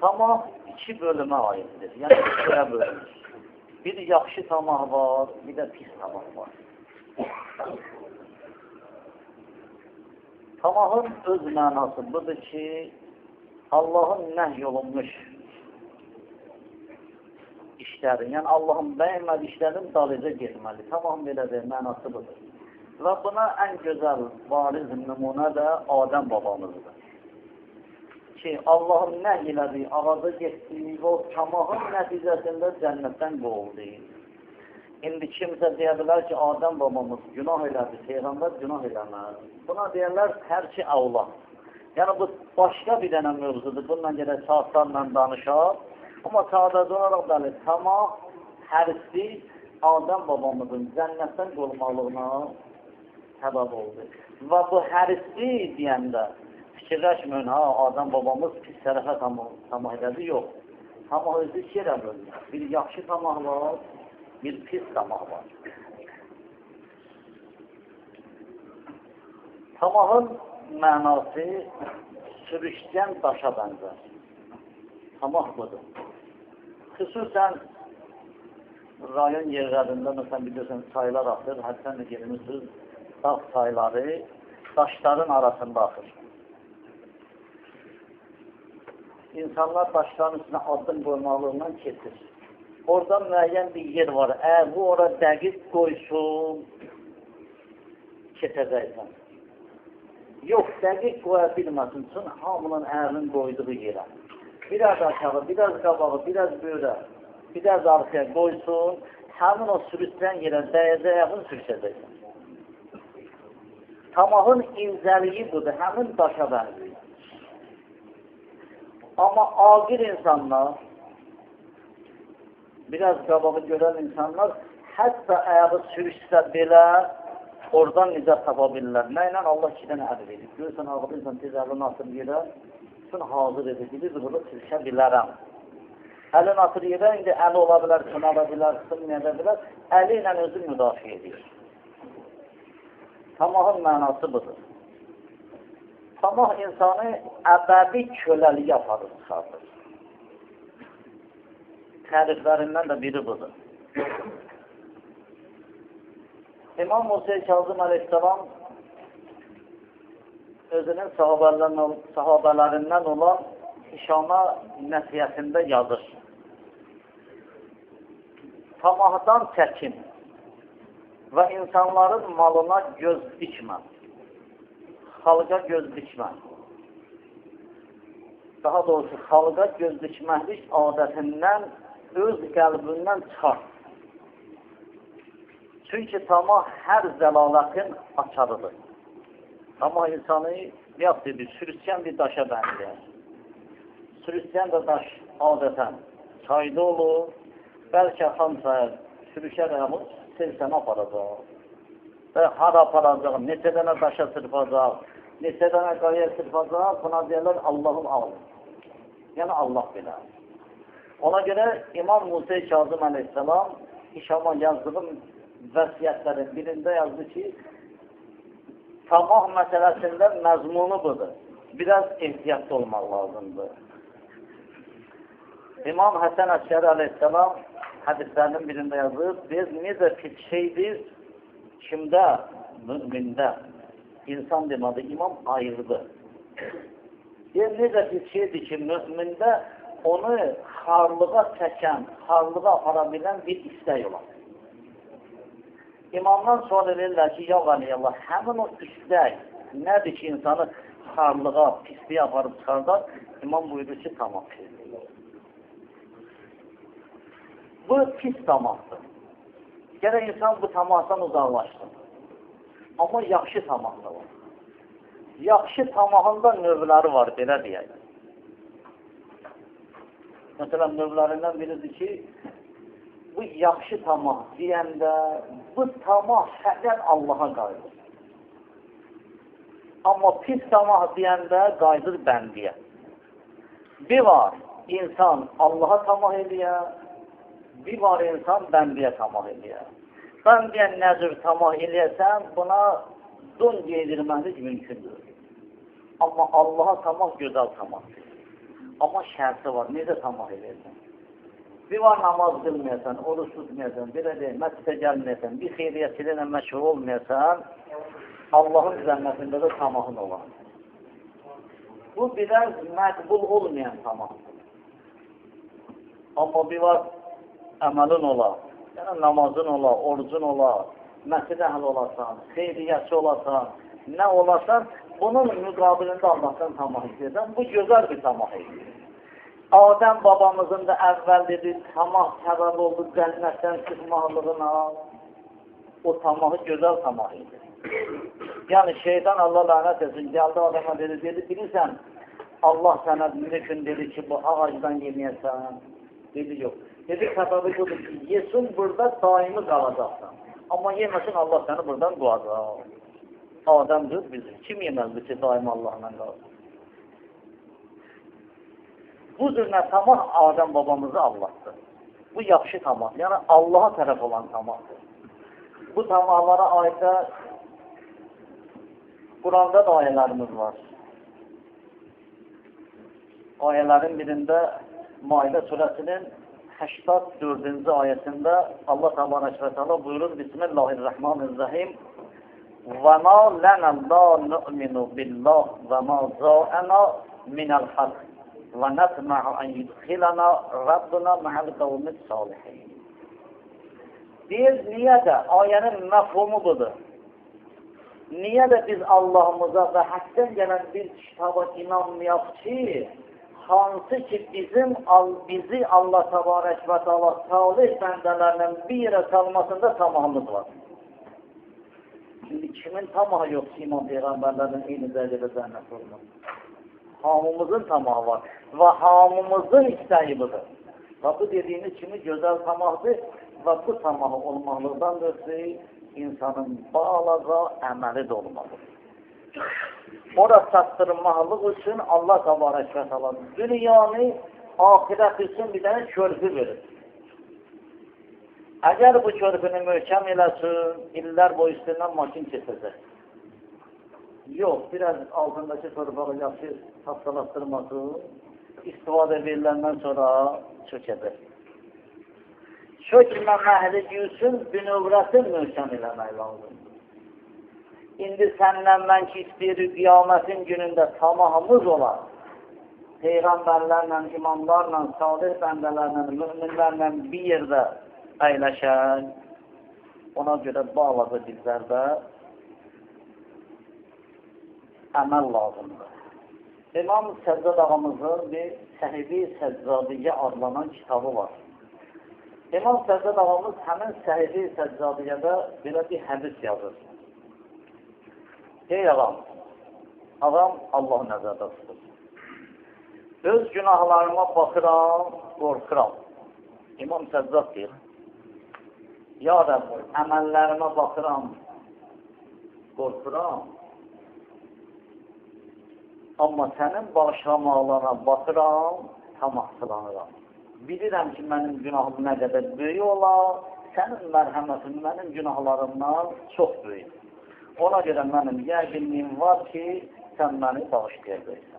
Tamah iki bölümə aiddir. Yəni, ikiyə bölünür. Bir yaxşı tamah var, bir də pis tamah var. Tamahın öz mənası budur ki, Allahın nəhy olunmuş işlərin, yəni Allahın bəyənmədi işlərin dalıca getməli. Tamam belədir, mənası budur. Və buna ən gözəl bariz nümunə də Adəm babamızdır. Ki, Allahın nəhy elədiyi ağaca getdiyi o tamahın nəticəsində cənnətdən qovuldu. İndi kimsə deyə bilər ki, Adəm babamız günah elədi, Peyğəmbər günah eləməz. Buna deyərlər hər ki, Allah. Yəni, bu başqa bir dənə mövzudur. Bununla gələk saatlarla danışaq. Amma sadəcə olaraq bəli, tamah, hərisi Adəm babamızın cənnətdən qolmalığına səbəb oldu. Və bu hərisi deyəndə fikirləşməyin, ha, Adəm babamız pis tərəfə tamah elədi, yox. Tamah özü iki bölünür. Bir yaxşı tamah var, bir pis tamah var. Tamahın mənası sürüşkən daşa bənzər. Tamah budur. Xüsusən rayon yerlərində, məsələn, bilirsiniz, çaylar axır, həddən də gelmişsiniz, dağ çayları daşların arasında axır. İnsanlar daşların üstünə addım qoymalığından keçir. Orada müəyyən bir yer var. Əgər bu ora dəqiq qoysun, keçəcəksən. Yox, dəqiq qoya bilməsin üçün hamının əhlinin qoyduğu yerə biraz aşağı, biraz qabağı, biraz böyrə, biraz arxaya qoysun, həmin o sürütlən yerə dəyəcək, ayağını sürüşəcəksən. Tamahın incəliyi budur, həmin daşa bənzəyir. Amma agir insanlar, biraz qabağı görən insanlar, hətta ayağı sürüşsə belə, oradan nicat tapa bilirlər. Nə ilə Allah ikidən əd verir. Görürsən, ağlı insan tez əlini atır yerə, üçün hazır edəcək, bunu sürüşə bilərəm. Əlin atır yerə, indi əli ola bilər, sınala bilər, sınmaya bilər, əli ilə özü müdafiə edir. Tamahın mənası budur. Tamah insanı əbədi köləliyə aparır, çıxardır. Təriflərindən də biri budur. İmam Musa Kazım Aleyhisselam özünün sahabələrindən, sahabələrindən olan Hişama nəsiyyətində yazır. Tamahdan çəkin və insanların malına göz dikmə. Xalqa göz dikmə. Daha doğrusu, xalqa göz dikməklik adətindən, öz qəlbindən çıxar. Çünki tamah hər zəlalətin açarıdır. Amma insanı yap dedi, sürüskən bir daşa bənzəyər. Sürüskən də daş adətən çayda olur, bəlkə xamsa sürüşər əmur, sevsən aparacaq. Və hara aparacaq, neçə dənə daşa sırpacaq, neçə dənə qaya sırpacaq, buna deyərlər Allahın ağlı. Yəni Allah bilər. Ona görə İmam Musa Kazım əleyhissalam İşama yazdığım vəsiyyətlərin birində yazdı ki, tamah məsələsində məzmunu budur. Biraz ehtiyatlı olmaq lazımdır. İmam Həsən Əşəri aleyhisselam hədislərinin birində yazır, biz necə pis şeydir, kimdə, mümində, insan demədi, imam ayırdı. Deyir, necə pis şeydir ki, mümində onu xarlığa çəkən, xarlığa apara bilən bir istək olar. İmamdan sual edirlər ki, ya qaliyallah, həmin o istək nədir ki, insanı xarlığa, pisliyə aparıb çıxardar? İmam buyurur ki, tamam. Bu pis tamahdır. Gərək insan bu tamahdan uzaqlaşsın. Amma yaxşı tamah da var. Yaxşı tamahında növləri var, belə deyək. Məsələn, növlərindən biridir ki, bu yaxşı tamah deyəndə bu tamah həqiqən Allaha qayıdır. Amma pis tamah deyəndə qayıdır bəndiyə. Bir var, insan Allaha tamah eləyə, bir var insan bəndiyə tamah eləyə. Bəndiyə nəzir tamah eləyəsən, buna don geydirməlik mümkündür. Amma Allaha tamah gözəl tamahdır. Amma şərti var, necə tamah edirsən? Bir var namaz qılmayasan, oruç tutmayasan, belə deyil, məscidə gəlməyəsən, bir xeyriyyəçiliklə məşhur olmayasan, Allahın cənnətində də tamahın olar. Bu biraz məqbul olmayan tamah. Amma bir var əməlin olar, yəni namazın olar, orucun olar, məscidə əhl olasan, xeyriyyəçi olasan, nə olasan, bunun müqabilində Allahdan tamah edirsən. Bu gözəl bir tamah edir. Adəm babamızın da əvvəl dedi, tamah səbəb oldu cənnətdən çıxmaqlığına. O tamahı gözəl tamah idi. yəni şeytan Allah lənət etsin, gəldi adama dedi, dedi, bilirsən, Allah sənə gün dedi ki, bu ağacdan yeməyəsən. Dedi, yox. Dedi, səbəbi budur ki, yesin burada daimi qalacaqsan. Amma yeməsin Allah səni buradan qovacaq. Adəmdir bizim. Kim yeməzdir ki, daim Allahla qalır? Bu cürlə tamah Adəm babamızı Allahdır. Bu yaxşı tamah, yəni Allaha tərəf olan tamahdır. Bu tamahlara aid də Quranda da ayələrimiz var. Ayələrin birində Maidə surəsinin 84-cü ayəsində Allah təbarək və təala buyurur Bismillahirrahmanirrahim Və ma lənə la nu'minu billah və ma za'ana minəl haqq və nətmə'u ən yudxilana Rabbuna məhəl qavmid salihin. Deyir, niyə də? Ayənin məfhumu budur. Niyə də biz Allahımıza və həqqdən gələn bir kitaba inanmayaq ki, hansı ki bizim bizi Allah təbarək və təala salih bəndələrlə bir yerə salmasında tamamımız var. Şimdi kimin tamahı yox ki, İmam Peyğəmbərlərin eyni dərəcədə cənnət olmaz. Hamımızın tamahı var və hamımızın istəyi budur. Və bu dediyiniz kimi gözəl tamahdır və bu tamahı olmaqlıqdan ötürü insanın balaca əməli də olmalıdır. Ora çatdırmaqlıq üçün Allah təbarək və təala dünyanı ahirət üçün bir dənə körpü verir. Əgər bu körpünü möhkəm eləsin, illər boyu üstündən maşın keçəcək. Yox, biraz altındakı torbağı yaxşı tapsalatdırması istifadə veriləndən sonra çökəcək. Çökmə məhlici üçün bünövrətin möhkəm eləmək lazımdır. İndi sənlə mən ki istəyirik qiyamətin günündə tamahımız olar. Peyğəmbərlərlə, imamlarla, salih bəndələrlə, müminlərlə bir yerdə əyləşən, ona görə bağladı bizlərdə əməl lazımdır. İmam Səccad ağamızın bir Səhibi Səccadiyyə adlanan kitabı var. İmam Səccad ağamız həmin Səhibi Səccadiyyədə belə bir hədis yazır. Ey ağam, ağam Allah nəzərdə tutur. Öz günahlarıma baxıram, qorxuram. İmam Səzzad deyir, Ya Rəbb, əməllərimə baxıram, qorxuram. Amma sənin bağışlamaqlarına baxıram, tamahsılanıram. Bilirəm ki, mənim günahım nə qədər böyük olar, sənin mərhəmətin mənim günahlarımdan çox böyük. Ona görə mənim yəqinliyim var ki, sən məni bağışlayacaqsan.